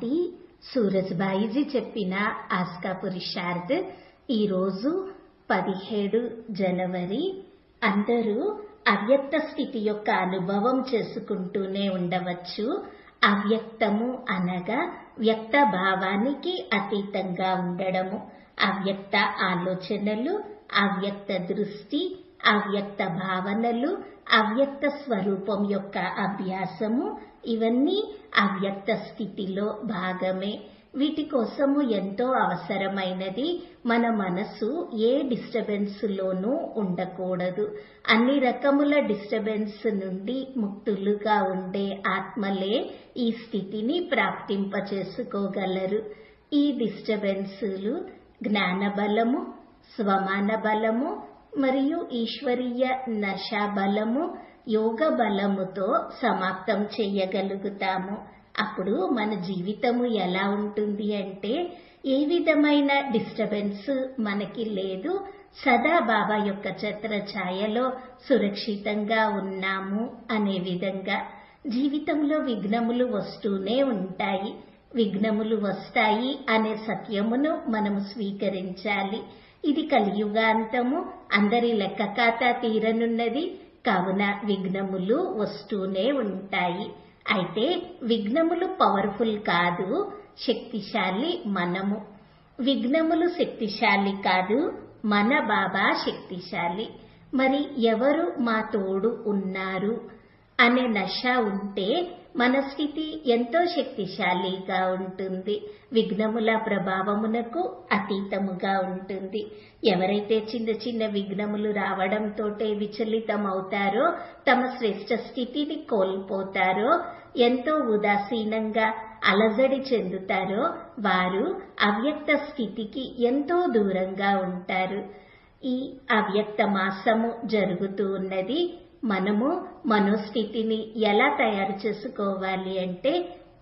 లాంటి సూరజ్బాయిజీ చెప్పిన ఆస్కా పురుషార్థ్ ఈరోజు పదిహేడు జనవరి. అందరూ అవ్యక్త స్థితి యొక్క అనుభవం చేసుకుంటూనే ఉండవచ్చు. అవ్యక్తము అనగా వ్యక్త భావానికి అతీతంగా ఉండడము. అవ్యక్త ఆలోచనలు అవ్యక్త దృష్టి అవ్యక్త భావనలు అవ్యక్త స్వరూపం యొక్క అభ్యాసము ఇవన్నీ అవ్యక్త స్థితిలో భాగమే. వీటి కోసము ఎంతో అవసరమైనది మన మనసు ఏ డిస్టర్బెన్స్ లోనూ ఉండకూడదు. అన్ని రకముల డిస్టర్బెన్స్ నుండి ముక్తులుగా ఉండే ఆత్మలే ఈ స్థితిని ప్రాప్తింప చేసుకోగలరు ఈ డిస్టర్బెన్సులు జ్ఞాన బలము స్వమాన బలము మరియు ఈశ్వరీయ నశా బలము యోగ బలముతో సమాప్తం చేయగలుగుతాము. అప్పుడు మన జీవితము ఎలా ఉంటుంది అంటే ఏ విధమైన డిస్టర్బెన్స్ మనకి లేదు. సదా బాబా యొక్క ఛత్ర ఛాయలో సురక్షితంగా ఉన్నాము అనే విధంగా. జీవితంలో విఘ్నములు వస్తూనే ఉంటాయి. విఘ్నములు వస్తాయి అనే సత్యమును మనము స్వీకరించాలి. ఇది కలియుగాంతము. అందరి లెక్క ఖాతా తీరనున్నది. కావున విఘ్నములు వస్తూనే ఉంటాయి. అయితే విఘ్నములు పవర్ఫుల్ కాదు శక్తిశాలి మనము. విఘ్నములు శక్తిశాలి కాదు మన బాబా శక్తిశాలి. మరి ఎవరు మా తోడు ఉన్నారు? అనే నష ఉంటే మన స్థితి ఎంతో శక్తిశాలిగా ఉంటుంది. విఘ్నముల ప్రభావమునకు అతీతముగా ఉంటుంది. ఎవరైతే చిన్న చిన్న విఘ్నములు రావడంతోటే విచలితమవుతారో తమ శ్రేష్ట స్థితిని కోల్పోతారో ఎంతో ఉదాసీనంగా అలజడి చెందుతారో వారు అవ్యక్త స్థితికి ఎంతో దూరంగా ఉంటారు. ఈ అవ్యక్త మాసము జరుగుతూ ఉన్నది. మనము మనోస్థితిని ఎలా తయారు చేసుకోవాలి అంటే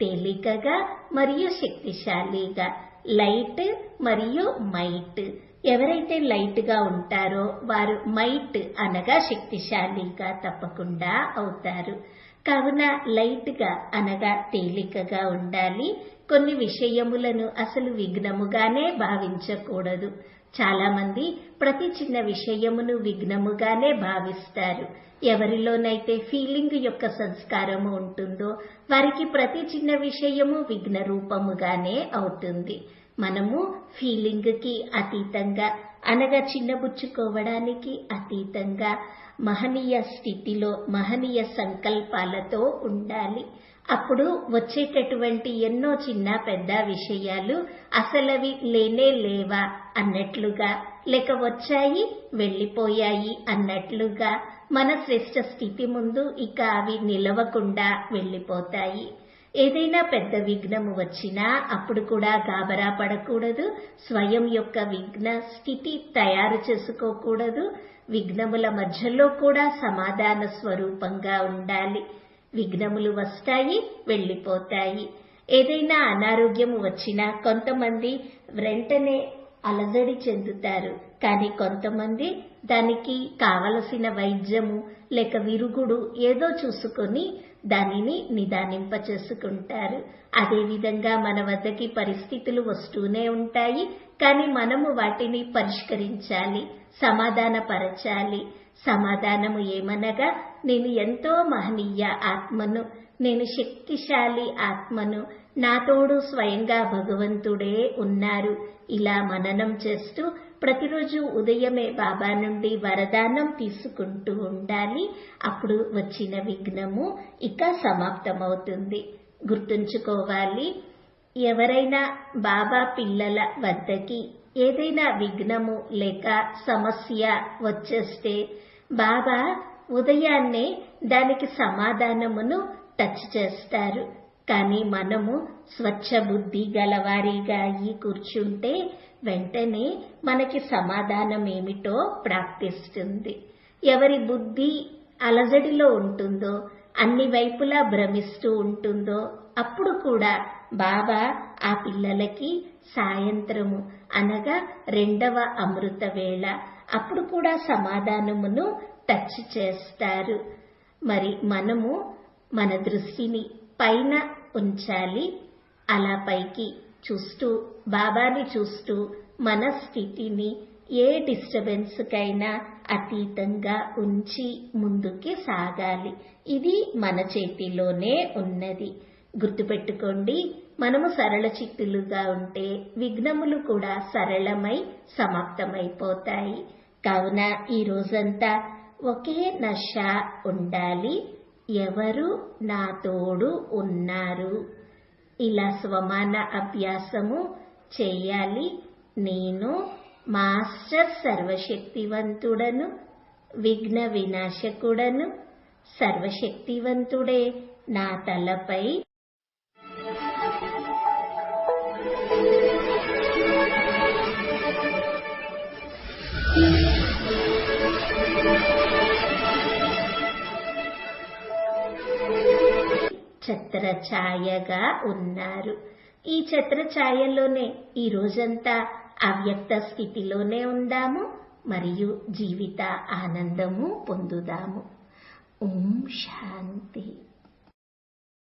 తేలికగా మరియు శక్తిశాలిగా లైట్ మరియు మైట్. ఎవరైతే లైట్గా ఉంటారో వారు మైట్ అనగా శక్తిశాలిగా తప్పకుండా అవుతారు. కావున లైట్గా అనగా తేలికగా ఉండాలి. కొన్ని విషయములను అసలు విఘ్నముగానే భావించకూడదు. చాలా మంది ప్రతి చిన్న విషయమును విఘ్నముగానే భావిస్తారు. ఎవరిలోనైతే ఫీలింగ్ యొక్క సంస్కారము ఉంటుందో వారికి ప్రతి చిన్న విషయము విఘ్న రూపముగానే అవుతుంది. మనము ఫీలింగ్కి అతీతంగా అనగా చిన్నబుచ్చుకోవడానికి అతీతంగా మహనీయ స్థితిలో మహనీయ సంకల్పాలతో ఉండాలి. అప్పుడు వచ్చేటటువంటి ఎన్నో చిన్న పెద్ద విషయాలు అసలవి లేనే లేవా అన్నట్లుగా లేక వచ్చాయి వెళ్ళిపోయాయి అన్నట్లుగా మన శ్రేష్ట స్థితి ముందు ఇక అవి నిలవకుండా వెళ్ళిపోతాయి. ఏదైనా పెద్ద విఘ్నము వచ్చినా అప్పుడు కూడా గాబరా పడకూడదు. స్వయం యొక్క విఘ్న స్థితి తయారు చేసుకోకూడదు. విఘ్నముల మధ్యలో కూడా సమాధాన స్వరూపంగా ఉండాలి. విఘ్నములు వస్తాయి వెళ్ళిపోతాయి. ఏదైనా అనారోగ్యము వచ్చినా కొంతమంది వెంటనే అలజడి చెందుతారు. కానీ కొంతమంది దానికి కావలసిన వైద్యము లేక విరుగుడు ఏదో చూసుకొని దానిని నిదానింప చేసుకుంటారు అదేవిధంగా మన వద్దకి పరిస్థితులు వస్తూనే ఉంటాయి కానీ మనము వాటిని పరిష్కరించాలి సమాధానపరచాలి. సమాధానము ఏమనగా నేను ఎంతో మహనీయ ఆత్మను నేను శక్తిశాలి ఆత్మను నాతోడు స్వయంగా భగవంతుడే ఉన్నారు. ఇలా మననం చేస్తూ ప్రతిరోజు ఉదయమే బాబా నుండి వరదానం తీసుకుంటూ ఉండాలి. అప్పుడు వచ్చిన విఘ్నము ఇక సమాప్తమవుతుంది. గుర్తుంచుకోవాలి ఎవరైనా బాబా పిల్లల వద్దకి ఏదైనా విఘ్నము లేక సమస్య వచ్చేస్తే బాబా ఉదయాన్నే దానికి సమాధానమును టచ్ చేస్తారు. కానీ మనము స్వచ్ఛ బుద్ధి గలవారిగా అయి కూర్చుంటే వెంటనే మనకి సమాధానం ఏమిటో ప్రాప్తిస్తుంది. ఎవరి బుద్ధి అలజడిలో ఉంటుందో అన్ని వైపులా భ్రమిస్తూ ఉంటుందో అప్పుడు కూడా బాబా ఆ పిల్లలకి సాయంత్రము అనగా రెండవ అమృత వేళ. అప్పుడు కూడా సమాధానమును టచ్ చేస్తారు. మరి మనము మన దృష్టిని పైన ఉంచాలి. అలా పైకి చూస్తూ బాబాని చూస్తూ మన స్థితిని ఏ డిస్టర్బెన్స్కైనా అతీతంగా ఉంచి ముందుకి సాగాలి. ఇది మన చేతిలోనే ఉన్నది. గుర్తుపెట్టుకోండి మనము సరళ చిత్తులుగా ఉంటే విఘ్నములు కూడా సరళమై సమాప్తమైపోతాయి. కావున ఈ రోజంతా ఒకే నష ఉండాలి. ఎవరు నా తోడు ఉన్నారు? ఇలా స్వమాన అభ్యాసము చేయాలి. నేను మాస్టర్ సర్వశక్తివంతుడను విఘ్న వినాశకుడను సర్వశక్తివంతుడే నా తలపై ఛత్రఛాయగా ఉన్నారు. ఈ ఛత్రఛాయలోనే ఈ రోజంతా అవ్యక్త స్థితిలోనే ఉందాము మరియు జీవిత ఆనందము పొందుదాము. ఓం శాంతి.